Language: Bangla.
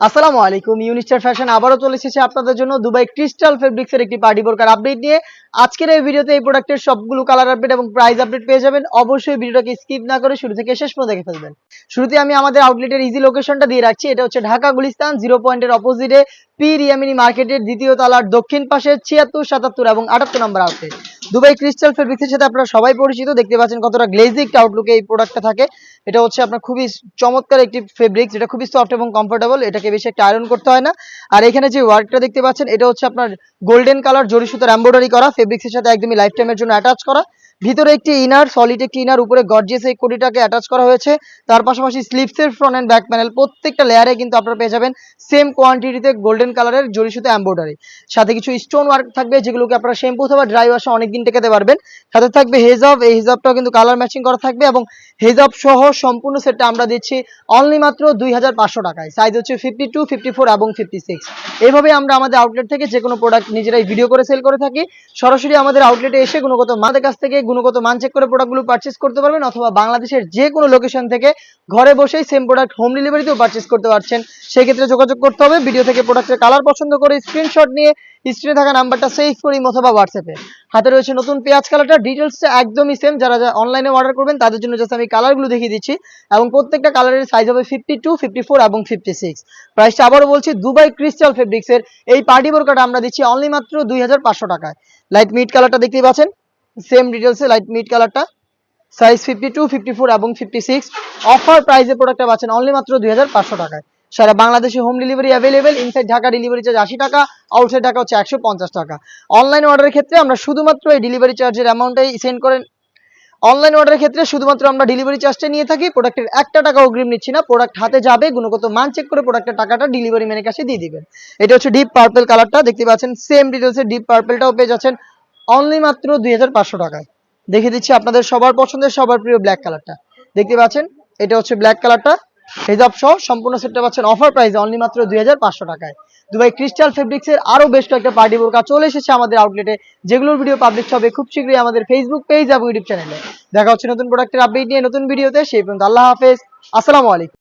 আসসালামু আলাইকুম ইউনিস্টার ফ্যাশন আবারও চলে এসেছে আপনাদের জন্য দুবাই ক্রিস্টাল ফেব্রিক্সের একটি পার্টি বোরকার আপডেট নিয়ে। আজকের এই ভিডিওতে এই প্রোডাক্টের সবগুলো কালার আপডেট এবং প্রাইস আপডেট পেয়ে যাবেন। অবশ্যই ভিডিওটাকে স্কিপ না করে শুরু থেকে শেষ পর্যন্ত দেখে ফেলবেন। শুরুতে আমি আমাদের আউটলেটের ইজি লোকেশনটা দিয়ে রাখছি। এটা হচ্ছে ঢাকা গুলিস্তান জিরো পয়েন্টের অপোজিটে পি রিয়ামিনি মার্কেটের দ্বিতীয় তলার দক্ষিণ পাশে ছিয়াত্তর, সাতাত্তর এবং আটাত্তর নম্বর আউটলেট দুবাই ক্রিস্টাল ফেব্রিক্সের সাথে আপনারা সবাই পরিচিত। দেখতে পাচ্ছেন কতটা গ্লেজিক আউটলুকে এই প্রোডাক্টটা থাকে। এটা হচ্ছে আপনার খুবই চমৎকার একটি ফেব্রিক যেটা খুবই সফট এবং কমফোর্টেবল এটাকে বেশি একটা আয়রন করতে হয় না। আর এখানে যে ওয়ার্কটা দেখতে পাচ্ছেন, এটা হচ্ছে আপনার গোল্ডেন কালার জরি সুতার এমব্রয়ডারি করা ফেব্রিক্সের সাথে একদমই লাইফ টাইমের জন্য অ্যাটাচ করা। ভিতরে একটি ইনার সলিড একটি ইনার উপরে গর্জিয়াস এই কোটিটাকে অ্যাটাচ করা হয়েছে। তার পাশাপাশি স্লিপসের ফ্রন্ট অ্যান্ড ব্যাক প্যানেল প্রত্যেকটা লেয়ারে কিন্তু আপনারা পেয়ে যাবেন সেম কোয়ান্টিটিতে গোল্ডেন কালারের জরি সুতো এমব্রয়ডারি সাথে কিছু স্টোন ওয়ার্ক থাকবে, যেগুলোকে আপনারা শ্যাম্পু অথবা ড্রাই ওয়াশে অনেকদিন টেকাতে পারবেন। সাথে থাকবে হেজাব এই হেজাবটাও কিন্তু কালার ম্যাচিং করা থাকবে এবং হেজাব সহ সম্পূর্ণ সেটটা আমরা দিচ্ছি অনলি মাত্র দুই হাজার পাঁচশো টাকায়। সাইজ হচ্ছে ফিফটি টু ফিফটি ফোর এবং ফিফটি সিক্স এইভাবে আমরা আমাদের আউটলেট থেকে যে কোনো প্রোডাক্ট নিজেরাই ভিডিও করে সেল করে থাকি। সরাসরি আমাদের আউটলেটে এসে গুণগত মানের কাছ থেকে গুণগত মান চেক করে প্রোডাক্টগুলো পারচেস করতে পারবেন অথবা বাংলাদেশের যে কোনো লোকেশন থেকে ঘরে বসেই সেম প্রোডাক্ট হোম ডেলিভারিতেও পারচেস করতে পারছেন। সেই ক্ষেত্রে যোগাযোগ করতে হবে। ভিডিও থেকে প্রোডাক্টের কালার পছন্দ করে স্ক্রিনশট নিয়ে স্ক্রিনে থাকা নাম্বারটা সেভ করি অথবা হোয়াটসঅ্যাপে হাতে রয়েছে নতুন পেঁয়াজ কালারটা ডিটেলসটা একদমই সেম যারা যারা অনলাইনে অর্ডার করবেন, তাদের জন্য জাস্ট আমি কালারগুলো দেখিয়ে দিচ্ছি। এবং প্রত্যেকটা কালারের সাইজ হবে ফিফটি টু ফিফটি ফোর এবং ফিফটি সিক্স প্রাইসটা আবারও বলছি দুবাই ক্রিস্টাল ফেব্রিক্সের এই পার্টি বোরকাটা আমরা দিচ্ছি অনলি মাত্র দুই হাজার পাঁচশো টাকায়। লাইট মিট কালারটা দেখতেই পাচ্ছেন। সেম ডিটেলসে লাইট মিট কালারটা size fifty two fifty four এবং ফিফটি সিক্স অফার প্রাইসে প্রোডাক্টটা পাচ্ছেন অনলি মাত্র দুই হাজার পাঁচশো টাকায়। সারা বাংলাদেশে home delivery available inside Dhaka delivery charge আশি টাকা আউটসাইড ঢাকা হচ্ছে একশো পঞ্চাশ টাকা। অনলাইন অর্ডারের ক্ষেত্রে আমরা শুধুমাত্র এই ডেলিভারি চার্জের অ্যামাউন্টটাই সেন্ড করেন অনলাইন অর্ডারের ক্ষেত্রে শুধুমাত্র আমরা ডেলিভারি চার্জটা নিয়ে থাকি প্রোডাক্টের একটা টাকা অগ্রিম নিচ্ছি না প্রোডাক্ট হাতে যাবে, গুণগত মান চেক করে প্রোডাক্টের টাকাটা ডেলিভারি ম্যানের কাছে দিয়ে দিবেন। এটা হচ্ছে ডিপ পার্পল কালারটা দেখতে পাচ্ছেন সেম ডিটেলসের ডিপ পার্পলটাও পেয়ে যাচ্ছেন। অনলি মাত্র দুই হাজার পাঁচশো টাকায়। দেখিয়ে দিচ্ছি আপনাদের সবার পছন্দের, সবার প্রিয় ব্ল্যাক কালারটা দেখতে পাচ্ছেন? এটা হচ্ছে ব্ল্যাক কালারটা হেজাব সহ সম্পূর্ণ সেটটা পাচ্ছেন। অফার প্রাইসে অনলি মাত্র দুই হাজার পাঁচশো টাকায়। দুবাই ক্রিস্টাল ফেব্রিক্সের আরও বেশ কয়েকটা পার্টি বোরকা চলে এসেছে আমাদের আউটলেটে যেগুলোর ভিডিও পাবলিশ হবে খুব শীঘ্রই আমাদের ফেসবুক পেজ এবং ইউটিউব চ্যানেলে দেখা হচ্ছে নতুন প্রোডাক্টের আপডেট নিয়ে নতুন ভিডিওতে সেই পর্যন্ত আল্লাহ হাফেজ। আসসালামু আলাইকুম।